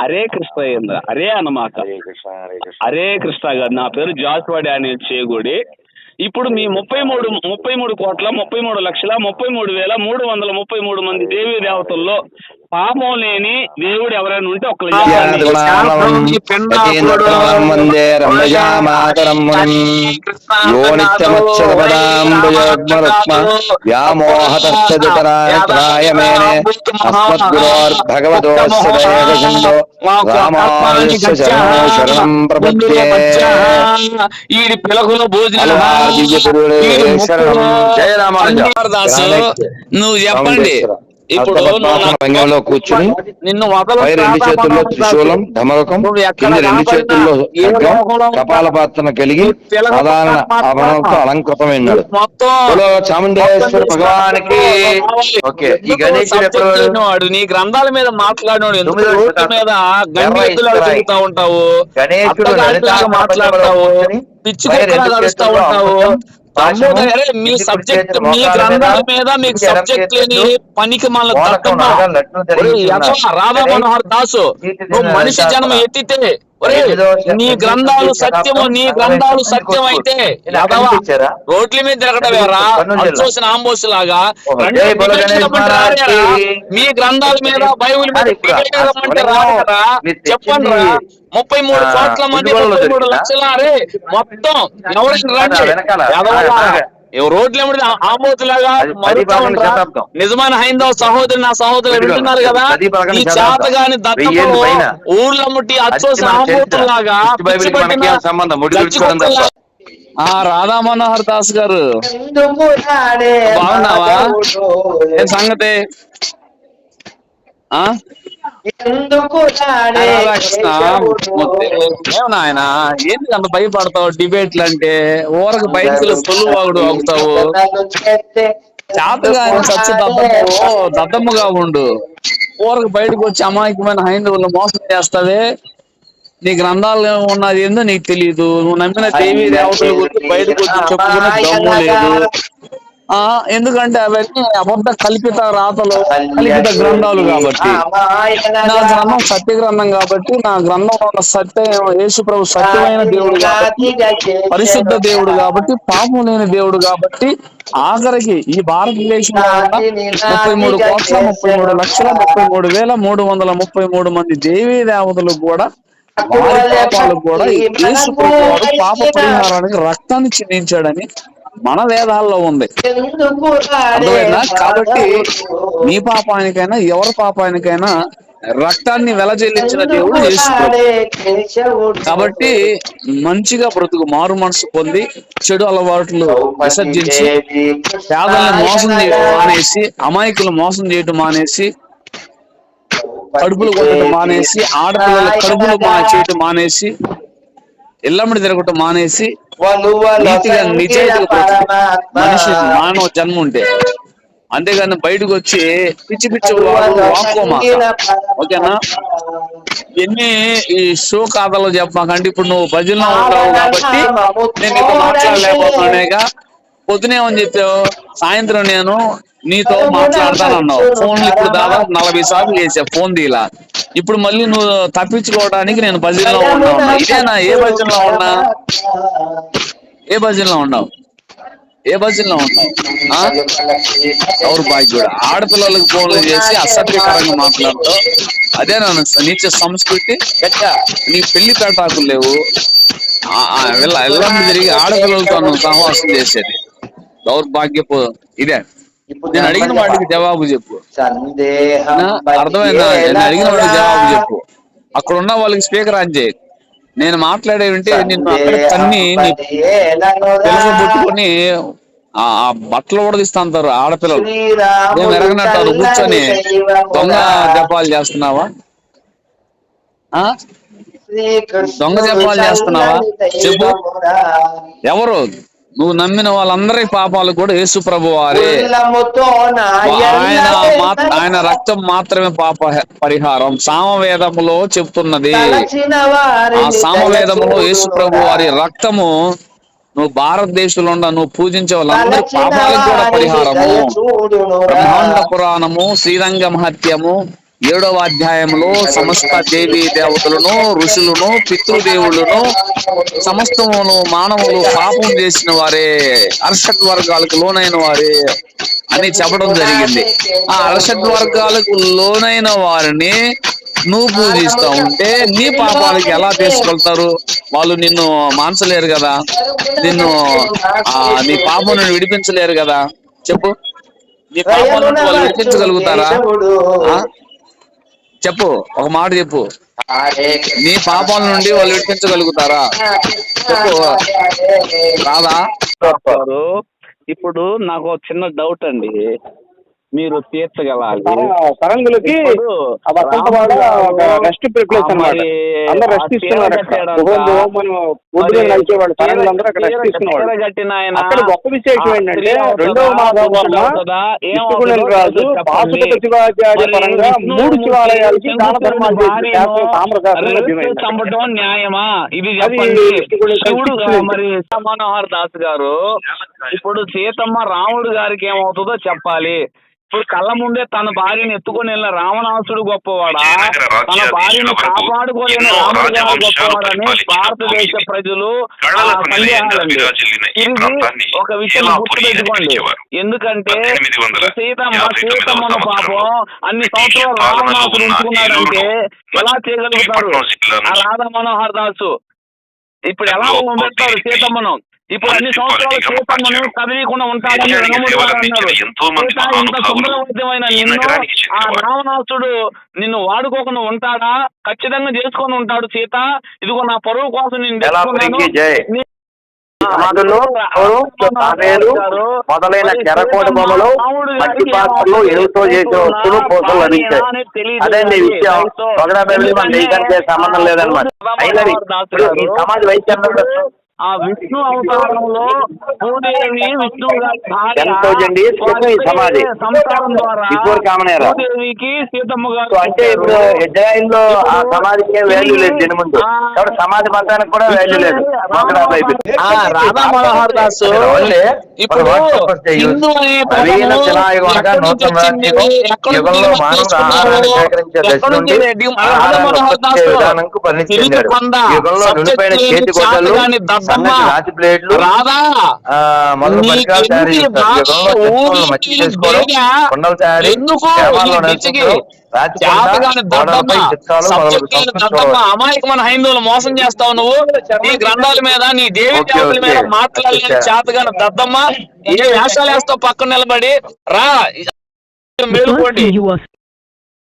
హరే కృష్ణ ఏంద్ర? హరే అన్నమాట. హరే కృష్ణ గారు నా పేరు జాస్వాడి అనే చేగుడి. ఇప్పుడు మీ ముప్పై మూడు ముప్పై మూడు కోట్ల ముప్పై మూడు లక్షల ముప్పై మూడు వేల మూడు వందల ముప్పై మూడు మంది దేవీ దేవతల్లో పాపం లేని దేవుడు ఎవరైనా ఉంటే ఒక ఈడి పిలకలో భోజనం జయ రామానుజ. నువ్వు చెప్పండి. ఇప్పుడు రంగంలో కూర్చుని నిన్ను రెండు చేతుల్లో త్రిశూలం ధమరకం కింద రెండు చేతుల్లో కపాల పాత్రన కలిగి సాధారణ ఆభరణంతో అలంకృతమైనాడు చాముండేశ్వర భగవానికి ఓకే ఈ గణేశుడు నీ గ్రంథాల మీద మాట్లాడినాడు. మీద ఉంటావు? గణేశుడు మాట్లాడతావు? పిచ్చి ఉంటావు? మీ సబ్జెక్ట్ మీ గ్రంథాల మీద, మీకు సబ్జెక్ట్ లేని పనికి మన. రాధా మనోహర్ దాసు నువ్వు మనిషి జన్మ. ఎత్తితే నీ గ్రంథాలు సత్యము నీ గ్రంథాలు సత్యం అయితే? రోడ్ల మీద జిల్లా. అచ్చోసిన ఆంబోసు లాగా. మీ గ్రంథాల మీద బైబిల్ మీద చెప్పండి రా. ముప్పై మూడు కోట్ల మంది ముప్పై మూడు? లక్షల మొత్తం. ఎవరికి రండి. రోడ్లు ఏమిటి? శతాబ్దం. నిజమైన హైందవ సహోదరు నా సహోదరులు వింటున్నారు కదా ఈ శతాబ్దం. చేతగాని వెయ్యేళ్ళు దత్తము పైన. ఊర్ల ముట్టి అది అచ్చోసిన తప్ప. ఆ రాధా మనోహర్ దాస్ గారు బాగున్నావా? ఏం సంగతి ఆ ఎందుకు నాయన ఏంటి అంత భయపడతావు? డిబేట్లు అంటే ఊరకు బయటకు సొల్లువాగుడు అవుతావు చేతగా చచ్చి దద్దమ్మ దద్దమ్మగా ఉండు. ఊరకు బయటకు వచ్చి అమాయకమైన హైందవులు మోసం చేస్తావే? నీ గ్రంథాలు ఉన్నది ఏందో నీకు తెలియదు నువ్వు నమ్మిన దేవి దేవతల గురించి బయటకు వచ్చి చెప్పుకునే దమ్ము లేదు. ఎందుకంటే అవన్నీ అబద్ధ కల్పిత రాతలు కల్పిత గ్రంథాలు కాబట్టి. నా గ్రంథం సత్య గ్రంథం కాబట్టి నా గ్రంథంలో ఉన్న సత్యం యేసు ప్రభు సత్యమైన దేవుడు కాబట్టి పరిశుద్ధ దేవుడు కాబట్టి పాపం లేని దేవుడు కాబట్టి ఆఖరికి ఈ భారతదేశంలో ముప్పై మూడు కోట్ల ముప్పై మూడు లక్షల ముప్పై మూడు వేల మూడు వందల ముప్పై మూడు మంది దేవీ దేవతలు కూడా వారి పాపాలు కూడా యేసు పాప పరిహారానికి రక్తాన్ని చిందించాడని మన వేదాల్లో ఉంది. కాబట్టి నీ పాపానికైనా ఎవరి పాపానికైనా రక్తాన్ని వెలజల్లించిన దేవుడు కాబట్టి మంచిగా బ్రతుకు మారు మనసు పొంది చెడు అలవాట్లు విసర్జించి పేదల్ని మోసం చేయటం మానేసి అమాయకులు మోసం చేయటం మానేసి కడుపులు కొట్టడం మానేసి ఆడపిల్లల కడుపులు మా చేయటం మానేసి ఇళ్ళమ్మడి తిరగటం మానేసి నీతిగా నిజాయితీగా బ్రతుకు మనిషి మానవ జన్మ ఉంటే. అంతేగాని బయటకు వచ్చి పిచ్చి పిచ్చి ఓకేనా? ఎన్ని ఈ షో కథలు చెప్పమాకంటే ఇప్పుడు నువ్వు భజనలో ఉంటావు కాబట్టి నేను నీతో మాట్లాడలేకపోతున్నానేగా. పొద్దునేమని చెప్పావు? సాయంత్రం నేను నీతో మాట్లాడతానన్నావు. ఫోన్లు ఇప్పుడు దాదాపు నలభై సార్లు చేసా ఫోన్ తీలా. ఇప్పుడు మళ్ళీ నువ్వు తప్పించుకోవడానికి నేను భజనలో ఉన్నా ఉన్నా ఇదేనా? ఏ భజనలో ఉన్నా? ఏ భజనలో ఉన్నావు? ఏ భజనలో ఉన్నావు? ఎవరు భాగ్యుడు? ఆడపిల్లలకు ఫోన్లు చేసి అసభ్యకరంగా మాట్లాడతావు. అదే నన్ను నీచ సంస్కృతి. నీ పెళ్ళి పేటాకులు లేవు. వీళ్ళ ఎల్లమ్మ తిరిగి ఆడపిల్లలతో నువ్వు సహవాసం చేసేది. దౌర్భాగ్యపు ఇదే. నేను అడిగిన వాటికి జవాబు చెప్పు? అర్థమైందా? నేను అడిగిన వాడికి జవాబు చెప్పు. అక్కడ ఉన్న వాళ్ళకి స్పీకర్ ఆన్ చేయి. నేను మాట్లాడే నిన్ను అక్కడ తన్ని పుట్టుకొని ఆ బట్టలు ఉడదీస్తా అంటారు ఆడపిల్లలు. నేను ఎరగనట్టు కూర్చొని దొంగ జపాలు చేస్తున్నావా? ఆ? దొంగ జపాలు చేస్తున్నావా? చెప్పు. ఎవరు? నువ్వు నమ్మిన వాళ్ళందరి పాపాలు కూడా యేసు ప్రభు వారే. ఆయన ఆయన రక్తం మాత్రమే పాప పరిహారం. సామవేదములో చెప్తున్నది. ఆ సామవేదములో యేసు ప్రభు వారి రక్తము నువ్వు భారతదేశంలో ఉన్న నువ్వు పూజించే వాళ్ళందరి పాపాలకు కూడా పరిహారము. బ్రహ్మాండ పురాణము శ్రీరంగ మహత్యము ఏడవ అధ్యాయంలో సమస్త దేవి దేవతలను ఋషులను పితృదేవులను సమస్తమును మానవులు పాపం చేసిన వారే అర్షత్ వర్గాలకు లోనైన వారే అని చెప్పడం జరిగింది. ఆ అర్షత్ వర్గాలకు లోనైన వారిని నువ్వు పూజిస్తా ఉంటే నీ పాపాలకి ఎలా తీసుకెళ్తారు? వాళ్ళు నిన్ను మాన్సలేరు కదా? నిన్ను ఆ నీ పాపం నుండి విడిపించలేరు కదా? చెప్పు. నీ పాపం వాళ్ళు విడిపించగలుగుతారా? చెప్పు ఒక మాట చెప్పు. నీ పాపాల నుండి వాళ్ళు విడిపించగలుగుతారా? చెప్పు. రాదా? ఇప్పుడు నాకు ఒక చిన్న డౌట్ అండి. మీరు తీర్చగలాలి. తరంగులకి రెస్ట్ రెస్ట్ ఇస్తున్నారు ఆయన? గొప్ప విశేషం ఏంటంటే రెండవ. పాశుపత శివాచార్య పరంగా మూడు శివాలయాలకి న్యాయమా? ఇది శివుడు. మరి మనోహర్ దాస్ గారు? ఇప్పుడు సీతమ్మ రాముడు గారికి ఏమవుతుందో చెప్పాలి. ఇప్పుడు కళ్ళ ముందే తన భార్యను ఎత్తుకొని వెళ్ళిన రావణాసుడు గొప్పవాడా? తన భార్యను కాపాడుకోలేని రాముడు రాజవంశాలు గొప్పవాడని భారతదేశ ప్రజలు ఇది ఒక విషయం గుర్తుపెట్టుకోండి. ఎందుకంటే సీతమ్మ సీతమ్మను పాపం అన్ని సంవత్సరాలు రావణాసుడు ఉంచుకున్నాడంటే ఎలా చేయగలుగుతారు? ఆ రాధా మనోహర్ దాసు. ఇప్పుడు ఎలా ఉండేస్తారు సీతమ్మను? ఇప్పుడు అన్ని సంవత్సరాలు మార్చారు. కదిలీకుండా ఉంటాడని ఆ. రావణాసుడు నిన్ను వాడుకోకుండా ఉంటాడా? ఖచ్చితంగా చేసుకొని ఉంటాడు సీత. ఇదిగో నా పరువు కోసం నేను సమాధులు మొదలైన చెరకోట బొమ్మలు మట్టి పాత్రలు ఎరువుతో చేసిన వస్తువులు పూసలు లభించాయి. అదండి విషయం. పొగడా బెల్లి మన దేశానికి సంబంధం లేదన్నమాట. అయినది ఈ సమాజ వైద్యం ఆ విష్ణు అవతారంలో భూదేవి విష్ణు ఎంతో జండి సుఖం ఈ సమాధి. సంసారం ద్వారా. భూదేవికి సీతమ్మ గారు అంటే ఇప్పుడు ఇజ్రాయిల్లో ఆ సమాధికి వాల్యూ లేదు దీని ముందు. కాబట్టి సమాధి మతానికి కూడా వాల్యూ లేదు. రాధా మనోహర్ దాసు ఇప్పుడు హిందూ అనే రాధా మొదలు పరికరాలు తయారు చేస్తారు. యుగంలో? కొండలు తయారీ అమాయకమైన హైందువులు మోసం చేస్తావు నువ్వు. నీ గ్రంథాల మీద నీ దేవి దేవతల మీద. మాట్లాడలేని. చేతగాని దద్దమ్మ. ఏ వేషాలు వేస్తావు పక్కన నిలబడి? రా. మేలుకోండి.